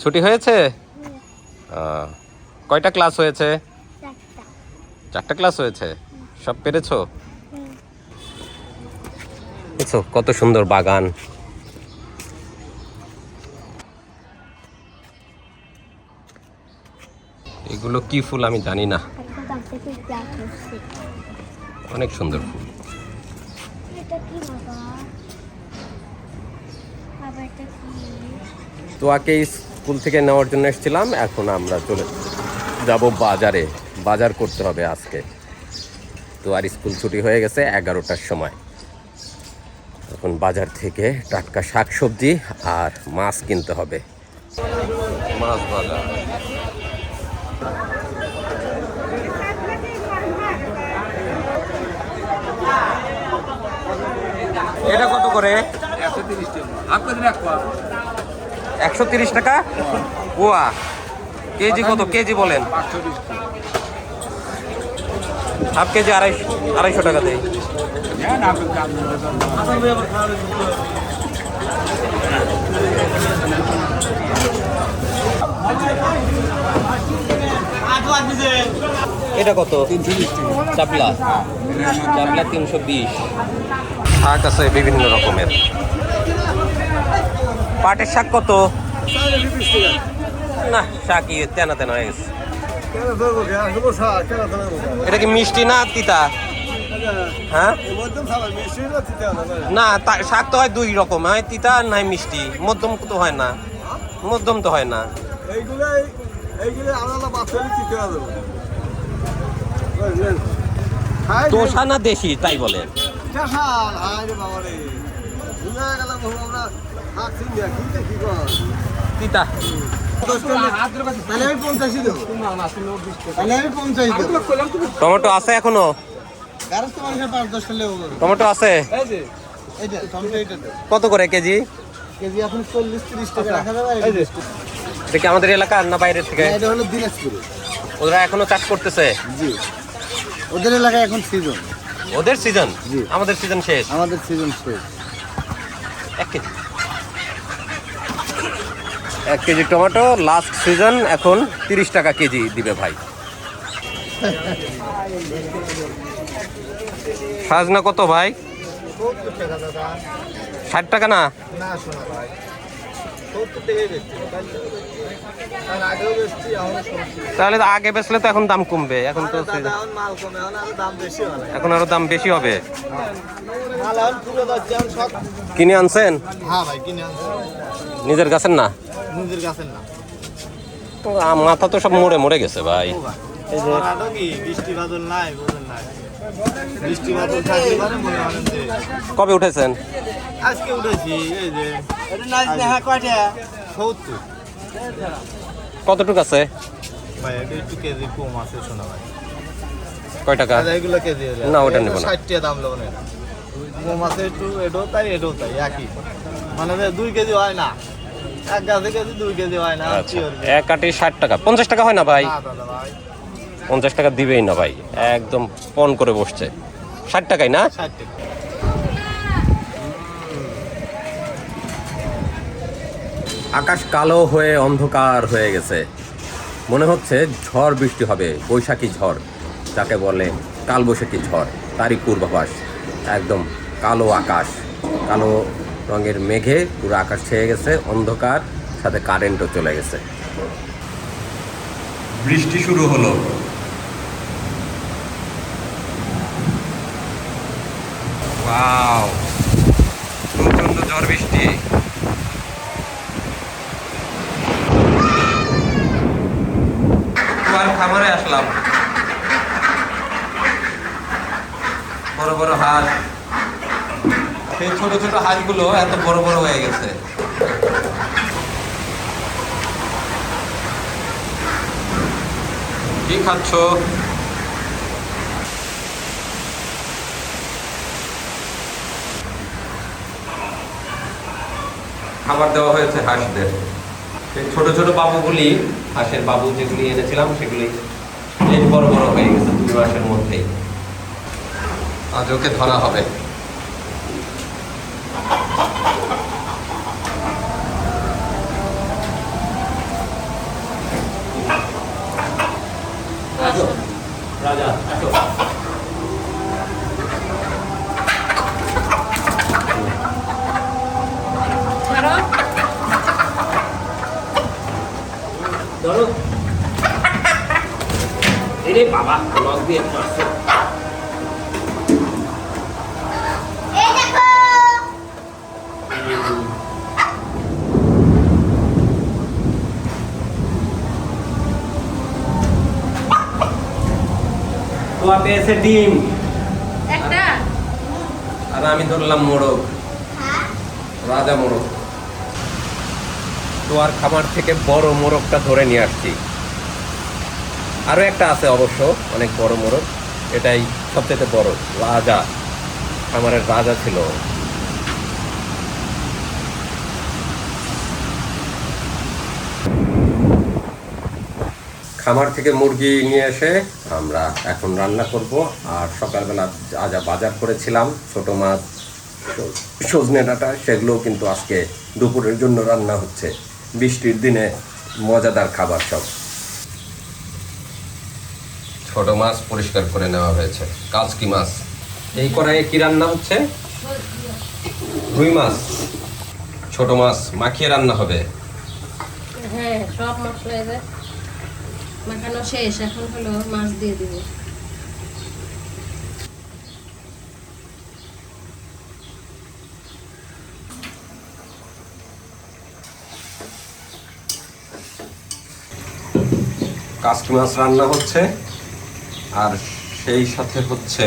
ছুটি হয়েছে? কয়টা ক্লাস হয়েছে? চারটা। ক্লাস হয়েছে? সব পেরেছ? হুম। কত সুন্দর বাগান। এগুলো কি ফুল আমি জানি না। অনেক সুন্দর ফুল। এটা কি স্কুল থেকে নেওয়ার জন্য এসেছিলাম এখন আমরা চলে যাব বাজারে। বাজার করতে হবে আজকে। তো আর স্কুল ছুটি হয়ে গেছে এগারোটার সময়। এখন বাজার থেকে টাটকা শাকসবজি আর মাছ কিনতে হবে। মাছ বাজার। এটা কত করে? একশো তিরিশ টাকা। ওয়া, কেজি কত? কেজি বলেন। হাফ কেজি আড়াইশো আড়াইশো টাকা দেয় এটা কত? চাপলা। চাপলা তিনশো বিশ। শাক আছে বিভিন্ন রকমের। পাটের শাক কত? না শাক ইয়ে তেনা তেনা হয়ে গেছে। এটা কি মিষ্টি না তিতা? হ্যাঁ? না শাক তো হয় দুই রকম হয় তিতা আর নাই মিষ্টি। মধ্যম তো হয় না। মধ্যম তো হয় না। দোসা না দেশি তাই বলে। তিতা। টমেটো আছে এখনও? টমেটো আছে? কত করে কেজি? কেজি এখন চল্লিশ তিরিশ টাকা রাখা যাবে এটা আমাদের এলাকার না বাইরের থেকে? এটা হলো দিনাজপুরে ওরা এখনও চাষ করতেছে। জি ওদের এলাকায় এখন সিজন ওদের সিজন জি। আমাদের সিজন শেষ আমাদের সিজন শেষ। এক কেজি। এক কেজি টমেটো লাস্ট সিজন এখন তিরিশ টাকা কেজি দিবে ভাই। সাজনা কত ভাই? ষাট টাকা না? তাহলে আগে বেচলে তো এখন দাম কমবে এখন তো এখন আরও দাম বেশি হবে। কিনে আনছেন? হ্যাঁ নিজের গাছের না? নিজের গাছের না মাথা তো সব মরে মরে গেছে ভাই। এই যে বৃষ্টি বাদল নাই বলেন নাই। বৃষ্টি বাদল থাকলে পারে মনে যে কবে উঠেছেন? আজকে উঠেছি এই যে এটা নাচ দেখা কয়টা? সত্তর। কতটুক আছে? ভাই এটা একটু কেজি কম আছে শোনা ভাই। কয় টাকা? আচ্ছা, এগুলো কেজি না, ওটা নেব না। টাকা দাম কম আছে একটু এটাও তাই এটাও তাই একই। মানে দুই কেজি হয় না। এক আচ্ছা? এক আটি ষাট টাকা। পঞ্চাশ টাকা হয় না ভাই? পঞ্চাশ টাকা দিবেই না ভাই। একদম পন করে বসছে। ষাট টাকাই না? আকাশ কালো হয়ে অন্ধকার হয়ে গেছে। মনে হচ্ছে ঝড় বৃষ্টি হবে বৈশাখী ঝড় যাকে বলে কালবৈশাখী ঝড় তারই পূর্বাভাস। একদম কালো আকাশ কালো রঙের মেঘে পুরো আকাশ ছেয়ে গেছে, অন্ধকার, সাথে কারেন্টও চলে গেছে। বৃষ্টি শুরু হলো। ওয়াও প্রচণ্ড ঝড় বৃষ্টি। খামারে আসলাম। বড় বড় হাঁস সেই ছোট ছোট হাঁসগুলো এত বড় বড় হয়ে গেছে। কি খাচ্ছ? খাবার দেওয়া হয়েছে হাঁসদের। সেই ছোট ছোট বাবুগুলি, হাঁসের বাবু যেগুলি এনেছিলাম, সেগুলি বেশ বড় বড় হয়ে গেছে দুই মাসের মধ্যেই। আজ ওকে ধরা হবে। এরে বাবা লক দিয়ে মারছে তোয়া পেয়েছে ডিম। একটা। আর আমি ধরলাম মোরগ হ্যাঁ? রাজা মোরগ তোয়ার খামার থেকে বড় মোরগটা ধরে নিয়ে আসছি। আরও একটা আছে অবশ্য, অনেক বড় মোরগ। এটাই সবচেয়ে বড়, রাজা। খামারের রাজা ছিল। খামার থেকে মুরগি নিয়ে এসে আমরা এখন রান্না করব। আর সকালবেলা যা যা বাজার করেছিলাম, ছোট মাছ সজনে ডাঁটা, সেগুলোও কিন্তু আজকে দুপুরের জন্য রান্না হচ্ছে। বৃষ্টির দিনে মজাদার খাবার সব। ছোট মাছ পরিষ্কার করে নেওয়া হয়েছে। কাজকি মাছ। এই কড়াইয়ে কি রান্না হচ্ছে? রুই মাছ। ছোট মাছ মাখিয়ে রান্না হবে। হ্যাঁ সব মশলা এবার মাখানো শেষ। এখন হলো মাছ দিয়ে দিব। মাছ রান্না হচ্ছে। আর সেই সাথে হচ্ছে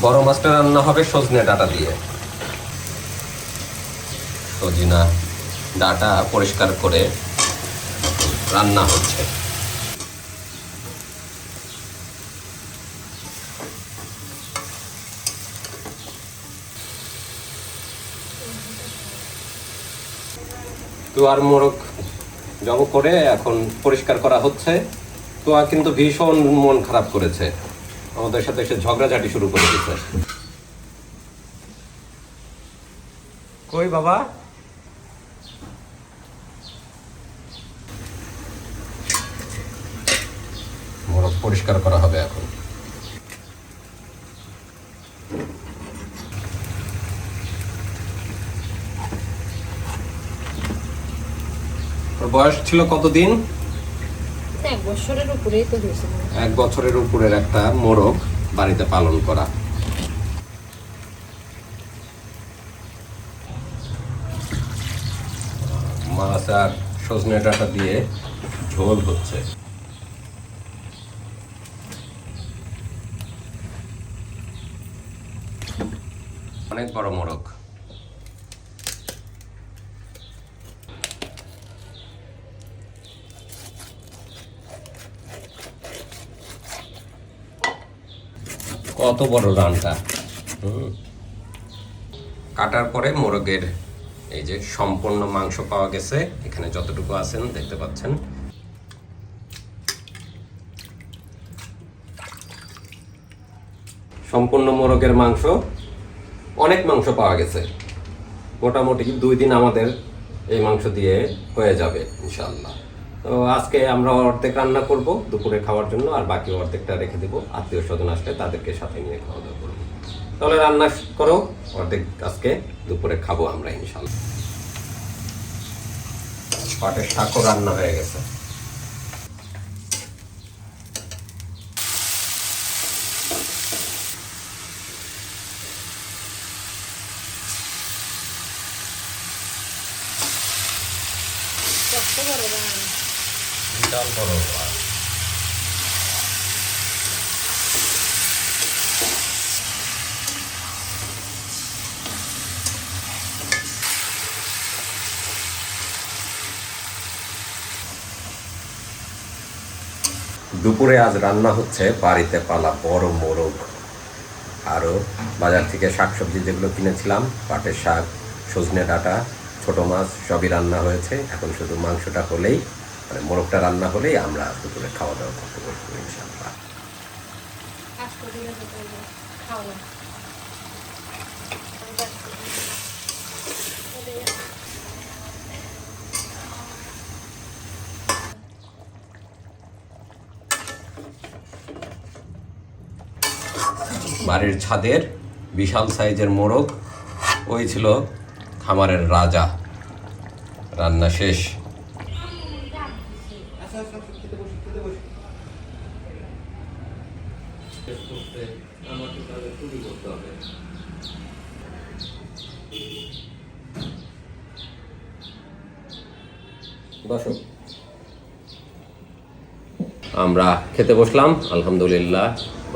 বড় মাছটা রান্না হবে সজনে ডাটা দিয়ে। সজিনা ডাটা পরিষ্কার করে রান্না হচ্ছে। আর মোরগ জব করে এখন পরিষ্কার করা হচ্ছে। তো আর কিন্তু ভীষণ মন খারাপ করেছে। আমাদের সাথে এসে ঝগড়াঝাটি শুরু করে দিচ্ছে কই বাবা? মোরগ পরিষ্কার করা হবে এখন ওর বয়স ছিল কতদিন? এক বছরের উপরেই তো হয়েছে। এক বছরের উপরের একটা মোরগ বাড়িতে পালন করা। মাছ আর সজনে ডাঁটা দিয়ে ঝোল হচ্ছে। অনেক বড় মোরগ কত বড় রানটা। কাটার পরে মোরগের এই যে সম্পূর্ণ মাংস পাওয়া গেছে, এখানে যতটুকু আছেন দেখতে পাচ্ছেন। সম্পূর্ণ মোরগের মাংস, অনেক মাংস পাওয়া গেছে। মোটামুটি দুই দিন আমাদের এই মাংস দিয়ে হয়ে যাবে ইনশাল্লাহ তো আজকে আমরা অর্ধেক রান্না করব, দুপুরে খাওয়ার জন্য, আর বাকি অর্ধেকটা রেখে দেবো। আত্মীয় স্বজন আসলে তাদেরকে সাথে নিয়ে খাওয়া দাওয়া করব। তাহলে রান্না করো, অর্ধেক আজকে, দুপুরে খাব আমরা ইনশাল্লাহ পাটের শাকও রান্না হয়ে গেছে। বিশাল বড় আর। দুপুরে আজ রান্না হচ্ছে বাড়িতে পালা বড় মোরগ। আরও বাজার থেকে শাকসবজি যেগুলো কিনেছিলাম, পাটের শাক, সজনে ডাঁটা, ছোট মাছ সবই রান্না হয়েছে। এখন শুধু মাংসটা হলেই মানে মোরগটা রান্না হলেই আমরা দুপুরে খাওয়া দাওয়া করতে পারব ইনশাল্লাহ বাড়ির ছাদের বিশাল সাইজের মোরগ ওই ছিল খামারের রাজা। রান্না শেষ। আমরা খেতে বসলাম, আলহামদুলিল্লাহ।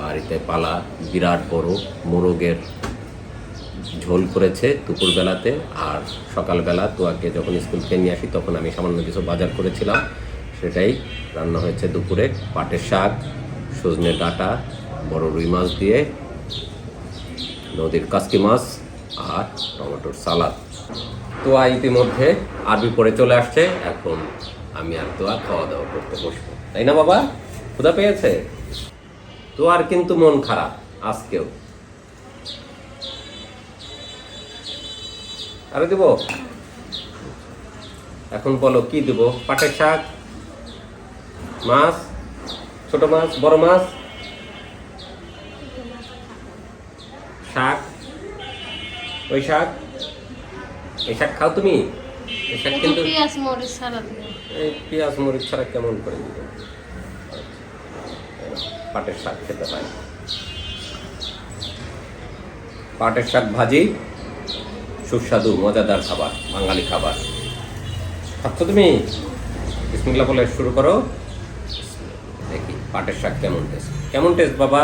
বাড়িতে পালা, বিরাট বড় মোরগের ঝোল করেছে দুপুরবেলাতে, আর সকালবেলা তোয়াকে যখন স্কুল থেকে নিয়ে আসি, তখন আমি সামান্য কিছু বাজার করেছিলাম। সেটাই রান্না হয়েছে দুপুরে। পাটের শাক, সজনে ডাঁটা, বড় রুই মাছ দিয়ে, নদীর কাসকি মাছ, আর টমেটোর সালাদ। তোয়া ইতিমধ্যে আরবি পড়ে চলে আসছে, এখন আমি আর তো আর খাওয়া দাওয়া করতে বসবো। তাই না বাবা? ক্ষুধা পেয়েছে? তো আর কিন্তু মন খারাপ, আজকেও। আরে দেব। এখন বলো, কি দেব? পাটের শাক? মাছ? ছোট মাছ? বড় মাছ? শাক? ওই শাক? এই শাক খাও তুমি? কিন্তু পেঁয়াজ মরিচ ছাড়া এই পেঁয়াজ মরিচ ছাড়া কেমন করে পাটের শাক খেতে হয়। পাটের শাক ভাজি সুস্বাদু মজাদার খাবার বাঙালি খাবার। খাচ্ছ তুমি বিসমিল্লা বলে শুরু করো। দেখি পাটের শাক কেমন টেস্ট কেমন টেস্ট বাবা?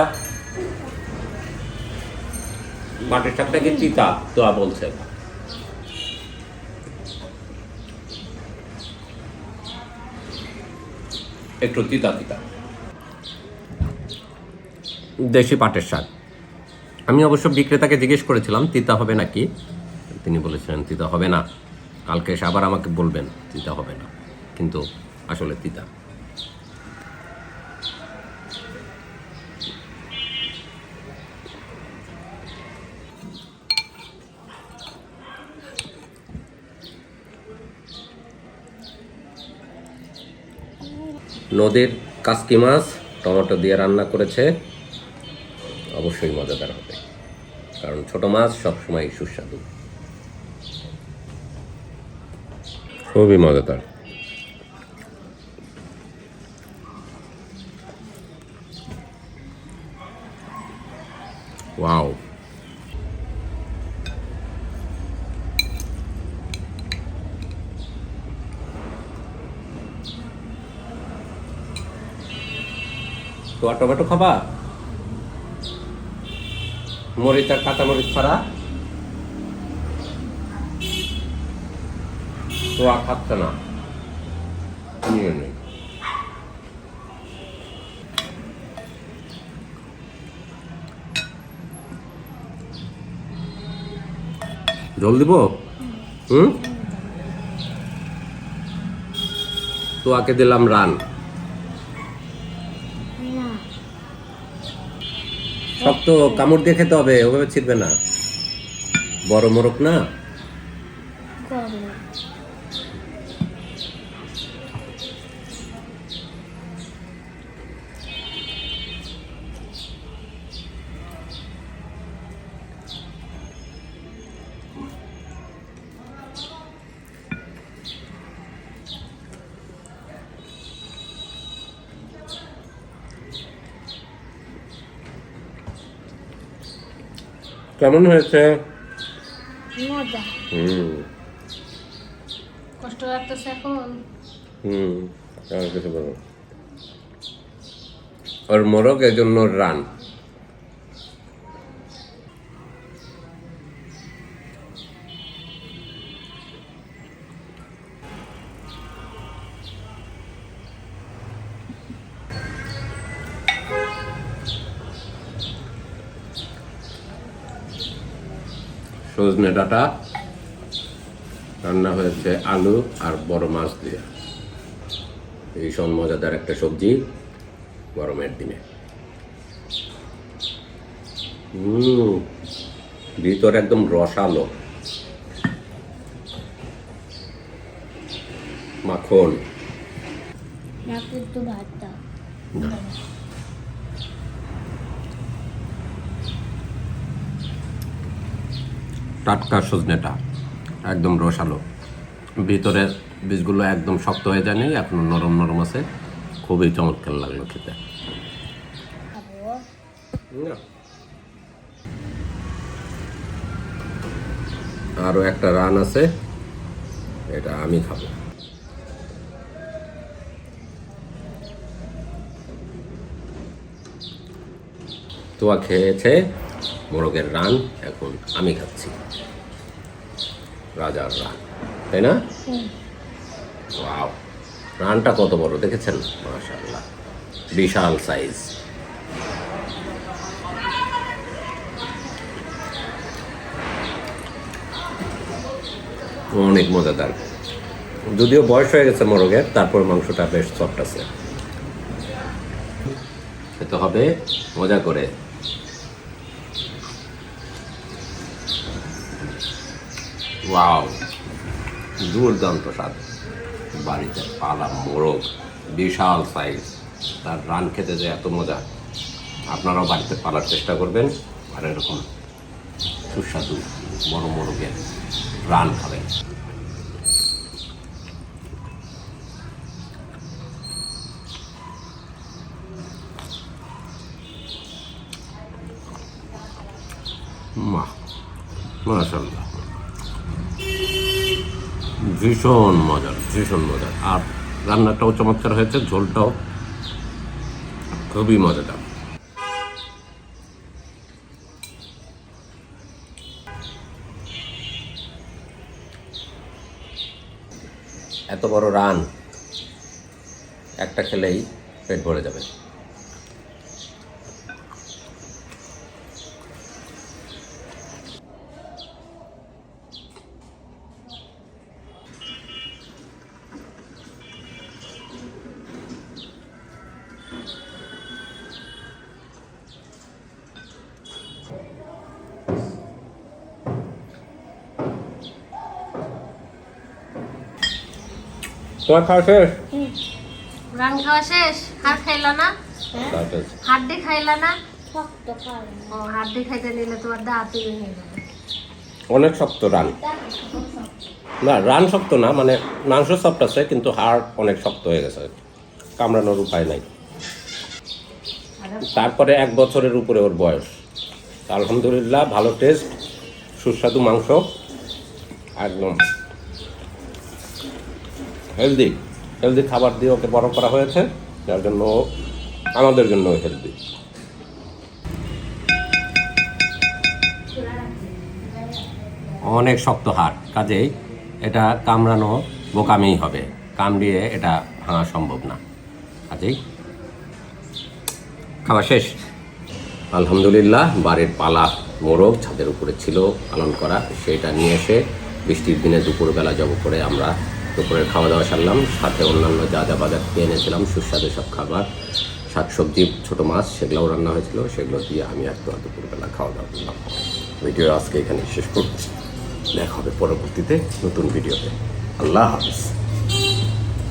পাটের শাকটা কি তিতা? তোয়া বলছে। একটু তিতা তিতা। দেশি পাটের শাক। আমি অবশ্য বিক্রেতাকে জিজ্ঞেস করেছিলাম, তিতা হবে নাকি? তিনি বলেছিলেন, তিতা হবে না। কালকে এসে আবার আমাকে বলবেন, তিতা হবে না। কিন্তু আসলে তিতা। নদীর কাসকি মাছ, টমেটো দিয়ে রান্না করেছে। অবশ্যই মজাদার হবে, কারণ ছোট মাছ সবসময় সুস্বাদু। খুবই মজাদার। ওয়াও। তো আর টমেটো খাবা? মরিচ আর কাঁচা মরিচ ছাড়া? তো আর খাচ্ছে না। জল দিব? হুম? তো আকে দিলাম রান। শক্ত কামড় দিয়ে খেতে হবে ওভাবে ছিটবে না। বড় মোরগ না? কেমন হয়েছে? হুম। কষ্ট লাগতেছে এখন। হুম আর কিছু বলো। আর মোরগ এজন্য রান। সজনে ডাটা রান্না হয়েছে আলু আর বড় মাছ দিয়ে। এই ভীষণ মজাদার একটা সবজি গরমের দিনে। ভিতর একদম রসালো। মাখন। একটু ভাত দাও না টাটকা সজনেটা, একদম রসালো। ভিতরের বীজগুলো একদম শক্ত হয়ে যায়নি এখনও নরম নরম আছে। খুবই চমৎকার লাগল খেতে। আরও একটা রান আছে, এটা আমি খাব। তোয়া খেয়েছে মোরগের রান এখন আমি খাচ্ছি। রাজার রান তাই না। ওয়াও রানটা কত বড় দেখেছেন? মাশাআল্লাহ বিশাল সাইজ। অনেক মজাদার। যদিও বয়স হয়ে গেছে মোরগের তারপর মাংসটা বেশ সফট আছে। খেতে হবে মজা করে। ওয়াও, দুর্দান্ত স্বাদ। বাড়িতে পালা, মোরগ, বিশাল সাইজ তার রান খেতে যে এত মজা। আপনারাও বাড়িতে পালার চেষ্টা করবেন, আর এরকম সুস্বাদু বড় মোরগের রান খাবেন। মাশাল্লাহ ভীষণ মজার ভীষণ মজার আর রান্নাটাও চমৎকার হয়েছে, ঝোলটাও খুবই মজাদার। এত বড় রান একটা খেলেই পেট ভরে যাবে। তোমার খাওয়া শেষ? রান খাওয়া শেষ? হাড় খাইলা না? হ্যাঁ? হাড্ডি খাইলা না? শক্ত খাব ও হাড্ডি খাইতে নিলে তোমার দাঁত অনেক শক্ত রান। না রান শক্ত না মানে মাংস সফট আছে কিন্তু হাড় অনেক শক্ত হয়ে গেছে। কামড়ানোর উপায় নাই। তারপরে এক বছরের উপরে ওর বয়স। আলহামদুলিল্লাহ ভালো টেস্ট সুস্বাদু মাংস একদম। হেলদি হেলদি খাবার দিয়ে ওকে বড় করা হয়েছে, যার জন্য আমাদের জন্য হেলদি অনেক শক্ত হাড়, কাজেই এটা কামড়ানো বোকামিই হবে। কামড়িয়ে এটা ভাঙা সম্ভব না। কাজেই খাওয়া শেষ। আলহামদুলিল্লাহ, বাড়ির পালা মোরগ ছাদের উপরে ছিল পালন করা, সেটা নিয়ে এসে বৃষ্টির দিনে দুপুরবেলা জব করে আমরা দুপুরের খাওয়া দাওয়া সারলাম, সাথে অন্যান্য যা যা বাজার কিনে এনেছিলাম, সুস্বাদু সব খাবার, শাকসবজি, ছোটো মাছ, সেগুলোও রান্না হয়েছিল, সেগুলো দিয়ে আমি একদম দুপুরবেলা খাওয়া দাওয়া করলাম। ভিডিও আজকে এখানে শেষ করছি। দেখা হবে পরবর্তীতে নতুন ভিডিওতে। আল্লাহ হাফিজ।